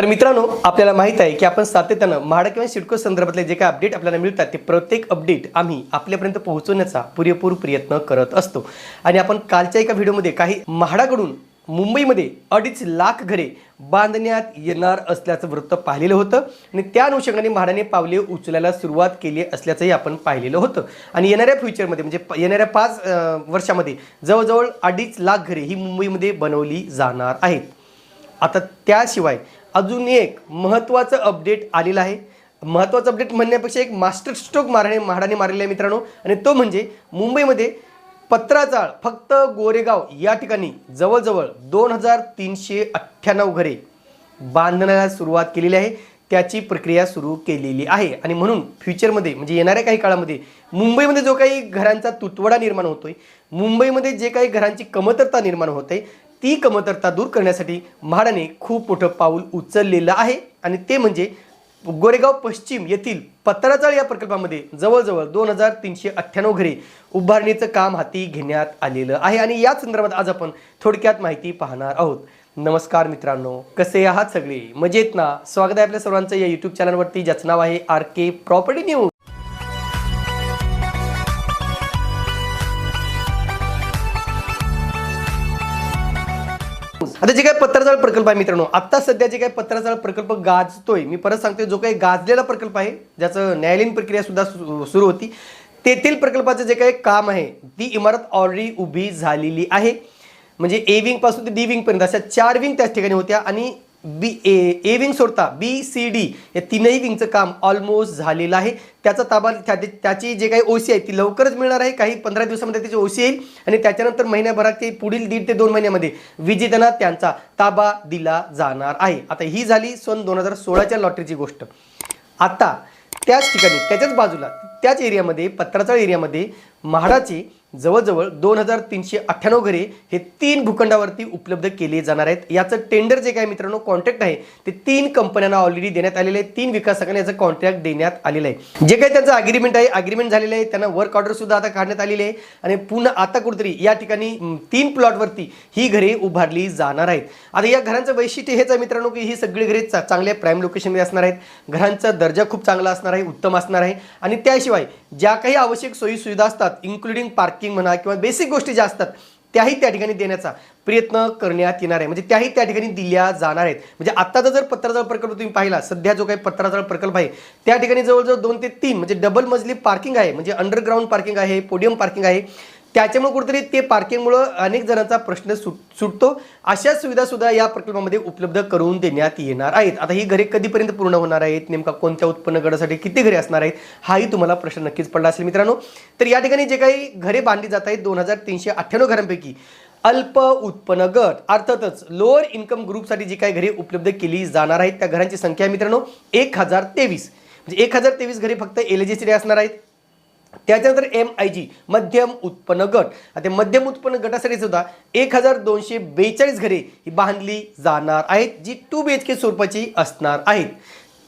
तर मित्रांनो आपल्याला माहीत आहे की आपण सातत्यानं म्हाडा किंवा सिडको संदर्भातले जे काही अपडेट आपल्याला मिळतात ते प्रत्येक अपडेट आम्ही आपल्यापर्यंत पोहोचवण्याचा पुरेपूर प्रयत्न करत असतो. आणि आपण कालच्या एका व्हिडिओमध्ये काही म्हाडाकडून मुंबईमध्ये अडीच लाख घरे बांधण्यात येणार असल्याचं वृत्त पाहिलेलं होतं. आणि त्या अनुषंगाने म्हाडाने पावले उचलायला सुरुवात केली असल्याचंही आपण पाहिलेलं होतं. आणि येणाऱ्या फ्युचरमध्ये म्हणजे प- येणाऱ्या पाच वर्षामध्ये जवळजवळ अडीच लाख घरे ही मुंबईमध्ये बनवली जाणार आहेत. आता त्याशिवाय अजून एक महत्त्वाचं अपडेट आलेलं आहे. महत्त्वाचं अपडेट म्हणण्यापेक्षा एक मास्टर स्ट्रोक मारणे म्हाडाने मारलेला आहे मित्रांनो. आणि तो म्हणजे मुंबईमध्ये पत्राचाळ फक्त गोरेगाव या ठिकाणी जवळजवळ दोन हजार तीनशे अठ्ठ्याण्णव घरे बांधण्याला सुरुवात केलेली आहे. त्याची प्रक्रिया सुरू केलेली आहे. आणि म्हणून फ्युचरमध्ये म्हणजे येणाऱ्या काही काळामध्ये मुंबईमध्ये जो काही घरांचा तुटवडा निर्माण होतोय मुंबईमध्ये जे काही घरांची कमतरता निर्माण होते ती कमतरता दूर करण्यासाठी म्हाडाने खूप मोठं पाऊल उचललेलं आहे. आणि ते म्हणजे गोरेगाव पश्चिम येथील पत्राचाळ या प्रकल्पामध्ये जवळजवळ दोन हजार तीनशे अठ्ठ्याण्णव घरे उभारणीचं काम हाती घेण्यात आलेलं आहे. आणि या संदर्भात आज आपण थोडक्यात माहिती पाहणार आहोत. नमस्कार मित्रांनो कसे आहात सगळे? मजेत ना? स्वागत आहे आपल्या सर्वांचं या यूट्यूब चॅनलवरती ज्याचं नाव आहे आर के प्रॉपर्टी न्यूज आता जे काही पत्राचाळ प्रकल्प आहे मित्रांनो आता सध्या जे काही पत्राचाळ प्रकल्प गाजतोय मी परत सांगतोय जो काही गाजलेला प्रकल्प आहे ज्याचं न्यायालयीन प्रक्रिया सुद्धा सु- सुरू होती तेथील प्रकल्पाचं जे काही काम आहे ती इमारत ऑलरेडी उभी झालेली आहे. म्हणजे ए विंगपासून ते डी विंग पर्यंत अशा चार विंग त्याच ठिकाणी होत्या आणि बी ए ए विंग सोडता बी सी डी या तीनही विंगचं काम ऑलमोस्ट झालेलं आहे. त्याचा ताबा त्या- त्याची जे काही ओसी आहे ती लवकरच मिळणार आहे. काही पंधरा दिवसामध्ये त्याची ओसी येईल. आणि त्याच्यानंतर महिन्याभरात ते पुढील दीड ते दोन महिन्यामध्ये विजेत्यांना त्यांचा ताबा दिला जाणार आहे. आता ही झाली सन दोन हजार सोळाच्या लॉटरीची गोष्ट. आता त्याच ठिकाणी त्याच्याच बाजूला त्याच एरियामध्ये पत्राचाळ एरियामध्ये म्हाडाचे जवळजवळ दोन हजार तीनशे अठ्ठ्याण्णव घरे हे तीन भूखंडावरती उपलब्ध केले जाणार आहेत. याचं टेंडर जे काय मित्रांनो कॉन्ट्रॅक्ट आहे ते तीन कंपन्यांना ऑलरेडी देण्यात आलेलं आहे तीन विकासकांना याचं कॉन्ट्रॅक्ट देण्यात आलेलं आहे. जे काही त्यांचं अग्रीमेंट आहे अग्रीमेंट झालेलं आहे त्यांना वर्क ऑर्डर सुद्धा आता काढण्यात आलेली आहे. आणि पुन्हा आता कुठेतरी या ठिकाणी तीन प्लॉटवरती ही घरे उभारली जाणार आहेत. आता या घरांचं वैशिष्ट्य हेच आहे मित्रांनो की ही सगळी घरे चा- चांगल्या प्राईम लोकेशनमध्ये असणार आहेत. घरांचा दर्जा खूप चांगला असणार आहे उत्तम असणार आहे. आणि त्याशिवाय ज्या काही आवश्यक सोयी सुविधा असतात इन्क्लुडिंग पार्किंग म्हणा किंवा बेसिक गोष्टी ज्या असतात त्याही त्या ठिकाणी देण्याचा प्रयत्न करण्यात येणार आहे. म्हणजे त्याही त्या ठिकाणी दिल्या जाणार आहेत. म्हणजे आत्ताचा जर पत्राजळ प्रकल्प तुम्ही पाहिला सध्या जो काही पत्राजळ प्रकल्प आहे त्या ठिकाणी जवळजवळ दोन ते तीन म्हणजे डबल मजली पार्किंग आहे. म्हणजे अंडरग्राऊंड पार्किंग आहे पोडियम पार्किंग आहे. त्याच्यामुळे कुठेतरी ते पार्किंगमुळं अनेक जणांचा प्रश्न सुट सुटतो. अशा सुविधासुद्धा या प्रकल्पामध्ये उपलब्ध करून देण्यात येणार आहेत. आता ही घरे कधीपर्यंत पूर्ण होणार आहेत? नेमका कोणत्या उत्पन्न गटासाठी किती घरे असणार आहेत? हाही तुम्हाला प्रश्न नक्कीच पडला असेल मित्रांनो. तर या ठिकाणी जे काही घरे बांधली जात आहेत दोन हजार तीनशे अठ्ठ्याण्णव घरांपैकी अल्प उत्पन्न गट अर्थातच लोअर इन्कम ग्रुपसाठी जी काही घरे उपलब्ध केली जाणार आहेत त्या घरांची संख्या मित्रांनो एक हजार तेवीस. म्हणजे एक हजार तेवीस घरे फक्त एल असणार आहेत. त्याच्यानंतर एम आय जी मध्यम उत्पन्न गट. आता मध्यम उत्पन्न गटासाठी सुद्धा एक हजार दोनशे बेचाळीस घरे ही बांधली जाणार आहेत जी टू बी एच के स्वरूपाची असणार आहेत.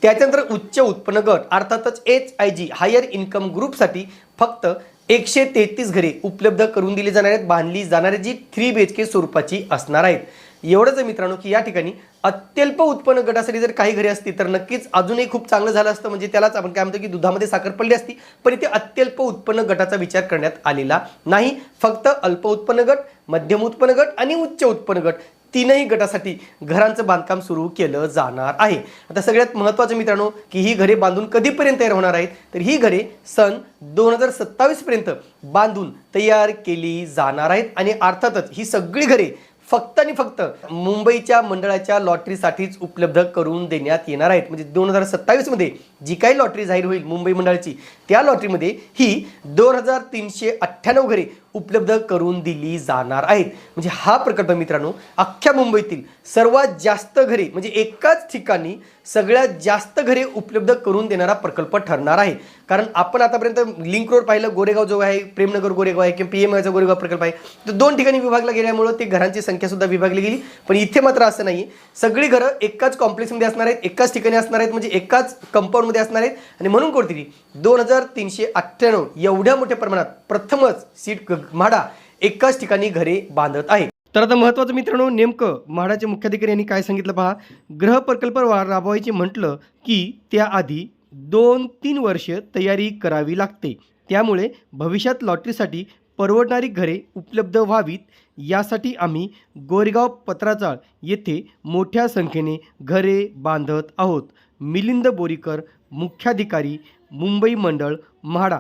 त्याच्यानंतर उच्च उत्पन्न गट अर्थातच H I G higher income ग्रुपसाठी फक्त एकशे तेहतीस घरे उपलब्ध करून दिली जाणार आहेत बांधली जाणार आहेत जी थ्री बी एच के स्वरूपाची असणार आहेत. एवढंच आहे मित्रांनो की या ठिकाणी अत्यल्प उत्पन्न गटासाठी जर काही घरे असती तर नक्कीच अजूनही खूप चांगलं झालं असतं. म्हणजे त्यालाच आपण काय म्हणतो की दुधामध्ये साखर पडली असती पण इथे अत्यल्प उत्पन्न गटाचा विचार करण्यात आलेला नाही. फक्त अल्प उत्पन्न गट मध्यम उत्पन्न गट आणि उच्च उत्पन्न गट तीनही गटासाठी घरांचं बांधकाम सुरू केलं जाणार आहे. आता सगळ्यात महत्त्वाचं मित्रांनो की ही घरे बांधून कधीपर्यंत तयार होणार आहेत? तर ही घरे सन दोन हजार सत्तावीसपर्यंत बांधून तयार केली जाणार आहेत. आणि अर्थातच ही सगळी घरे फक्त आणि फक्त मुंबईच्या मंडळाच्या लॉटरीसाठीच उपलब्ध करून देण्यात येणार आहेत. म्हणजे दोन हजार सत्तावीसमध्ये जी काही लॉटरी जाहीर होईल मुंबई मंडळाची त्या लॉटरीमध्ये ही दोन हजार तीनशे अठ्ठ्याण्णव घरे उपलब्ध करून दिली जाणार आहेत. म्हणजे हा प्रकल्प मित्रांनो अख्ख्या मुंबईतील सर्वात जास्त घरे म्हणजे एकाच ठिकाणी सगळ्यात जास्त घरे उपलब्ध करून देणारा प्रकल्प ठरणार आहे. कारण आपण आतापर्यंत लिंक रोड पाहिलं गोरेगाव जो आहे प्रेमनगर गोरेगाव आहे किंवा पी एम आयचा गोरेगाव प्रकल्प आहे तर दोन ठिकाणी विभागला गेल्यामुळं ते घरांची संख्या सुद्धा विभागली गेली. पण इथे मात्र असं नाही सगळी घरं एकाच कॉम्प्लेक्समध्ये असणार आहेत एकाच ठिकाणी असणार आहेत म्हणजे एकाच कंपाऊंडमध्ये असणार आहेत. आणि म्हणून कोणतरी दोन हजार तीनशे अठ्ठ्याण्णव एवढ्या मोठ्या प्रमाणात प्रथमच सीट म्हाडा एकाच ठिकाणी घरे बांधत आहे. तर आता महत्त्वाचं मित्रांनो नेमकं म्हाडाचे मुख्याधिकारी यांनी काय सांगितलं पहा. ग्रह प्रकल्प राबवायचे म्हटलं की त्याआधी दोन तीन वर्ष तयारी करावी लागते. त्यामुळे भविष्यात लॉटरीसाठी परवडणारी घरे उपलब्ध व्हावीत. यासाठी आम्ही गोरेगाव पत्राचाळ येथे मोठ्या संख्येने घरे बांधत आहोत. मिलिंद बोरीकर मुख्याधिकारी मुंबई मंडळ म्हाडा.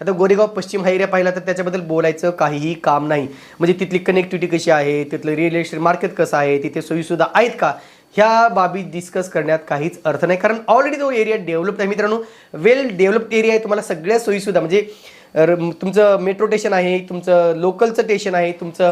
आता गोरेगाव पश्चिम हा एरिया पाहिला तर त्याच्याबद्दल बोलायचं काहीही काम नाही. म्हणजे तिथली कनेक्टिव्हिटी कशी आहे? तिथलं रिअल इस्टेट मार्केट कसं आहे? तिथे सोयीसुद्धा आहेत का? ह्या बाबी डिस्कस करण्यात काहीच अर्थ नाही. कारण ऑलरेडी तो एरिया डेव्हलप्ड आहे. मित्रांनो वेल डेव्हलप्ड एरिया आहे. तुम्हाला सगळ्या सोयीसुद्धा म्हणजे तुमचं मेट्रो स्टेशन आहे तुमचं लोकलचं स्टेशन आहे तुमचं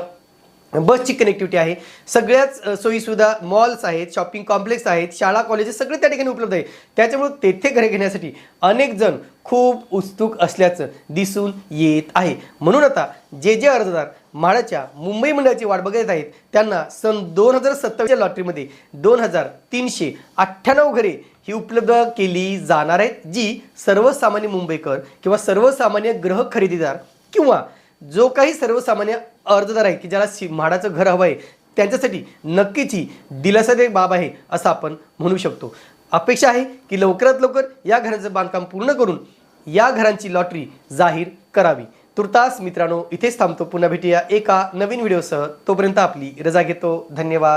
बसची कनेक्टिव्हिटी आहे. सगळ्याच सोयीसुविधा मॉल्स आहेत शॉपिंग कॉम्प्लेक्स आहेत शाळा कॉलेजेस सगळे त्या ठिकाणी उपलब्ध आहे. त्याच्यामुळे तेथे घरे घेण्यासाठी अनेक जण खूप उत्सुक असल्याचं दिसून येत आहे. म्हणून आता जे जे अर्जदार म्हाडाच्या मुंबई मंडळाची वाट बघत आहेत त्यांना सन दोन हजार सत्तावीसच्या लॉटरीमध्ये दोन हजार तीनशे अठ्ठ्याण्णव घरे ही उपलब्ध केली जाणार आहेत जी सर्वसामान्य मुंबईकर किंवा सर्वसामान्य ग्रह खरेदीदार किंवा जो काही सर्वसामान्य अर्जदार आहे की ज्याला शि म्हाडाचं घर हवं आहे त्यांच्यासाठी नक्कीच ही दिलासादायक बाब आहे असं आपण म्हणू शकतो. अपेक्षा आहे की लवकरात लवकर या घराचं बांधकाम पूर्ण करून या घरांची लॉटरी जाहीर करावी. तुर्तास मित्रांनो इथेच थांबतो. पुन्हा भेटूया एका नवीन व्हिडिओसह. तोपर्यंत आपली रजा घेतो. धन्यवाद.